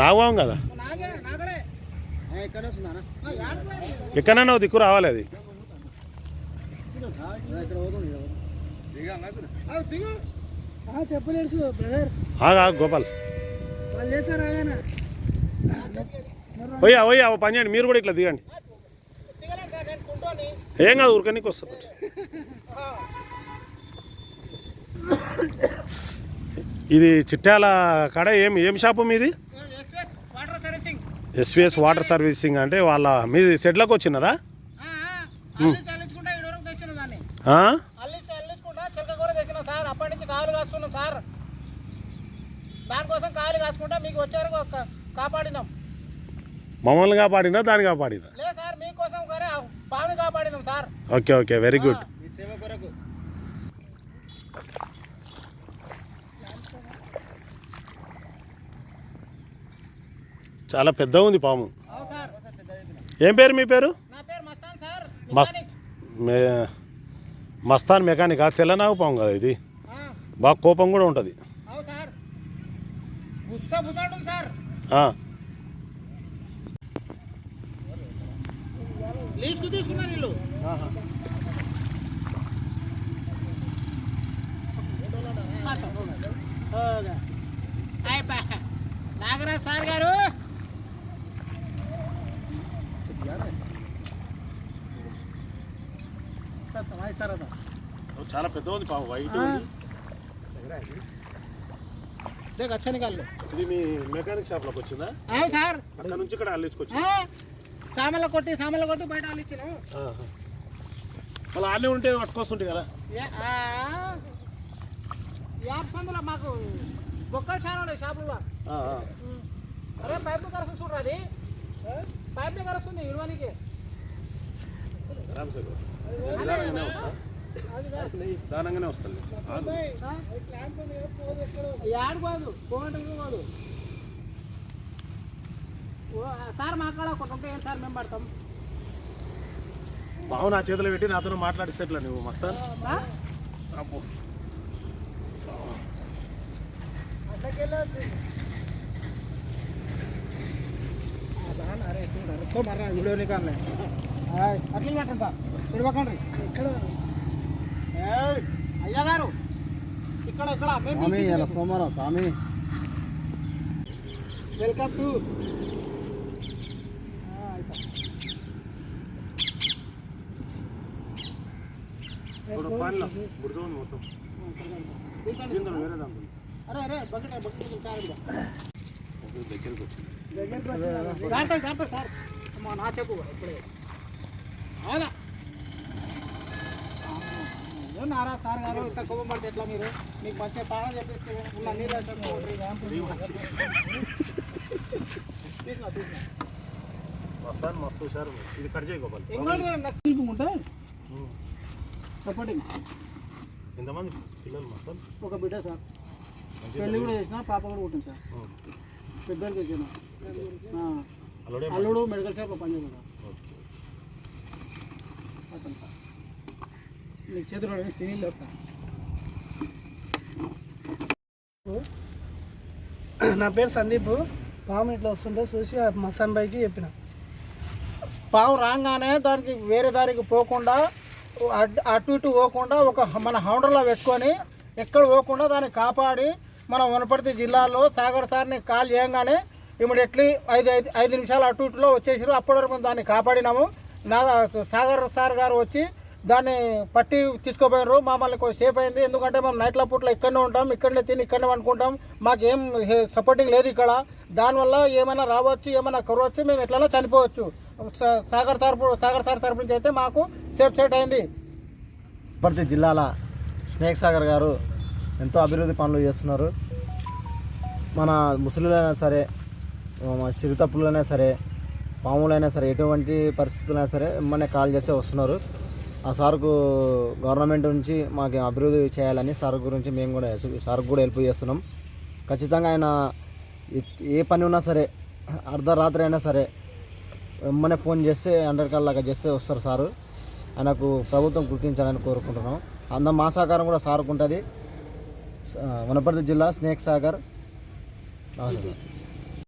నాగవాం కదా? ఎక్కడైనా దిక్కు రావాలి అది. చెప్పలేడు బ్రదర్ ఆగా గోపాల్. పోయా పోయా పని చేయండి. మీరు కూడా ఇట్లా దిగండి. ఏం కాదు ఊరికనికి వస్తుంది. ఇది చిట్యాల కాడ ఏం ఏం షాపు మీది? S S water servicing. S V S water servicing అంటే వాళ్ళ మీది సెట్లకు వచ్చినదా? అల్లి చల్లించుకుంటా ఈ వరకు తెచ్చిన దాన్ని. ఆ? అల్లి చల్లించుకుంటా చిలక కూర తెచ్చిన సార్ అప్పటి నుంచి కాలు కాస్తున్నాం సార్ దానికోసం కాలు కాసుకుంటా మీకు వచ్చే వరకు ఒక కాపాడినాం మమ్మల్ని కాపాడినా దాన్ని కాపాడినా లేదు సార్ మీకోసం కానీ పావుని కాపాడినాం sir okay okay very good మీ సేవ కొరకు చాలా పెద్ద ఉంది పాము. ఏం పేరు మీ పేరు? నా మస్తాన్ మెకానిక్. ఆ తెల్లనాగు పాము కదా ఇది. బాగా కోపం కూడా ఉంటుంది. తీసుకున్నారు వీళ్ళు నాగరాజ్ సార్ గారు. చాలా పెద్ద ఉంది పాపం వైట్ ఇది మీ మెకానిక్ షాప్లోకి వచ్చిందా సార్. అక్కడ నుంచి ఇక్కడ అల్లించుకొచ్చి సామల కొట్టి సామల కొట్టి బయట అల్లించినాం. మళ్ళీ ఆడనే ఉంటే పట్టుకొస్తుంటే కదా. యాప్ సందులో మాకు బొక్కలు చాలా ఉన్నాయి షాపుల్లో. అరే పైప్ కరుస్తుంది చూడరా అది పైపులు కరుస్తుంది ఇరువానికి రామ్ సార్. నిదానంగానే వస్తా. నిదానంగానే వస్తాను. సార్ మా కాడ ఒకటి ఉంటే సార్ మేము పడతాం. బావు నా చేతులు పెట్టి నాతో మాట్లాడిసేట్లా నువ్వు మస్తాన్. అబ్బో. అరే మర్రా వీడియో నీకు అట్లా పెట్టండి తిరగకండి అయ్య గారు ఇక్కడ ఇక్కడ స్వామి సోమవారం స్వామి. వెల్కమ్ టు ఇప్పుడు పాన్లో బురద మొత్తం. అరే అరే బకెట్ బకెట్ సార్ ఇదిగో. దగ్గరికి వచ్చింది. సార్. నా చెప్పు ఇప్పుడే అవునా? నారా సార్ గారు ఇంత కోపం పడితే ఎట్లా మీరు? మీకు మంచిగా పాలన చెప్పిస్తే ఉన్న నీళ్ళు తీసిన తీసిన మస్తాన్ మస్తు హుషారు ఇది కట్ చేయి గోపాల్. ఇంకోటి నాకు తీసుకుంటే సపోర్టింగ్ ఎంతమంది పిల్లలు మస్తాన్ ఒక బిడ్డ సార్. పెళ్ళి కూడా చేసిన పాప కూడా పుట్టింది సార్. పెద్దోళ్ళకి చేసిన. అల్లుడే మెడికల్ షాప్ పనిచేస్తాను సార్ చేతులు తిని నా పేరు సందీప్. పాము ఇట్లా వస్తుంటే చూసి ఆ మసాన్ చెప్పిన. పాము రాగానే దానికి వేరే దారికి పోకుండా అటు ఇటు పోకుండా ఒక మన హౌండర్లో పెట్టుకొని ఎక్కడ పోకుండా దాన్ని కాపాడి మన వనపర్తి జిల్లాలో సాగర్ సార్ని కాల్ చేయగానే ఇమీడియట్లీ ఐదు ఐదు ఐదు నిమిషాలు అటు ఇటులో వచ్చేసారు. అప్పటి వరకు దాన్ని కాపాడినాము. నా సాగర్ సార్ గారు వచ్చి దాన్ని పట్టి తీసుకోపోయినారు. మమ్మల్ని కొంచెం సేఫ్ అయింది. ఎందుకంటే మేము నైట్ల పూట్ల ఇక్కడనే ఉంటాం. ఇక్కడనే తిని ఇక్కడనే అనుకుంటాం మాకు ఏం సపోర్టింగ్ లేదు ఇక్కడ. దానివల్ల ఏమైనా రావచ్చు ఏమైనా కరవచ్చు మేము ఎట్లైనా చనిపోవచ్చు. సా- సాగర్ తరపు సాగర్ సార్ తరపు నుంచి అయితే మాకు సేఫ్ సైట్ అయింది. ప్రతి జిల్లాల స్నేక్ సాగర్ గారు ఎంతో అభివృద్ధి పనులు చేస్తున్నారు. మన ముసలిలైనా సరే చిరుతప్పులైనా సరే పాములైనా సరే ఎటువంటి పరిస్థితులైనా సరే ఎమ్మనే కాల్ చేస్తే వస్తున్నారు. ఆ సార్కు గవర్నమెంట్ నుంచి మాకు అభివృద్ధి చేయాలని సార్ గురించి మేము కూడా సార్కు కూడా హెల్ప్ చేస్తున్నాం. ఖచ్చితంగా ఆయన ఏ- పని ఉన్నా సరే అర్ధరాత్రి అయినా సరే వెమ్మనే ఫోన్ చేస్తే హండ్రెడ్ కాల్ లాగా చేస్తే వస్తారు సారు. ఆయనకు ప్రభుత్వం గుర్తించాలని కోరుకుంటున్నాం. అంద మా సహకారం కూడా సార్కు ఉంటుంది. వనపర్తి జిల్లా స్నేక్ సాగర్. నమస్తే